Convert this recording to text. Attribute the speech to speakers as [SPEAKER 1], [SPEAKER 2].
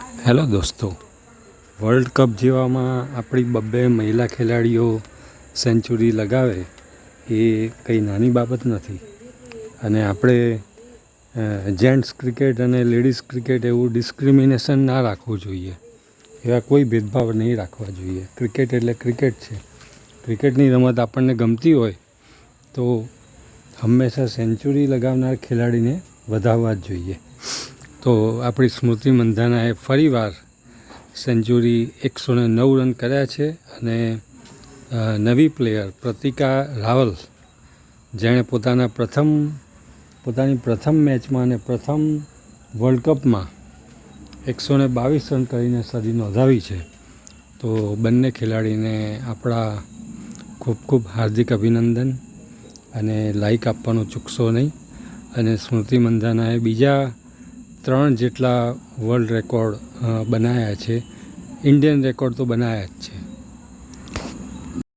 [SPEAKER 1] Hello દોસ્તો. World cup જેવામાં આપણી બબ્બે મહિલા ખેલાડીઓ સેન્ચુરી લગાવે એ કંઈ નાની બાબત નથી. અને આપણે જેન્ટ્સ ક્રિકેટ અને લેડીઝ ક્રિકેટ એવું ડિસ્ક્રિમિનેશન ના રાખવું જોઈએ. એવા કોઈ ભેદભાવ નહીં રાખવા જોઈએ. ક્રિકેટ એટલે ક્રિકેટ છે. ક્રિકેટની રમત આપણને ગમતી હોય તો હંમેશા સેન્ચુરી લગાવનાર ખેલાડીને વધાવવા જ જોઈએ. તો આપણી સ્મૃતિ મંધાનાએ ફરીવાર સેન્ચુરી એકસો ને નવ રન કર્યા છે અને નવી પ્લેયર પ્રતિકા રાવલ, જેણે પોતાના પ્રથમ, પોતાની પ્રથમ મેચમાં અને પ્રથમ વર્લ્ડ કપમાં એકસો ને બાવીસ રન કરીને સદી નોંધાવી છે. તો બંને ખેલાડીને આપણા ખૂબ ખૂબ હાર્દિક અભિનંદન અને લાઈક આપવાનું ચૂકશો નહીં. અને સ્મૃતિ મંધાનાએ બીજા ત્રણ જેટલા વર્લ્ડ રેકોર્ડ બનાવ્યા છે. ઇન્ડિયન રેકોર્ડ તો બનાવ્યા જ છે.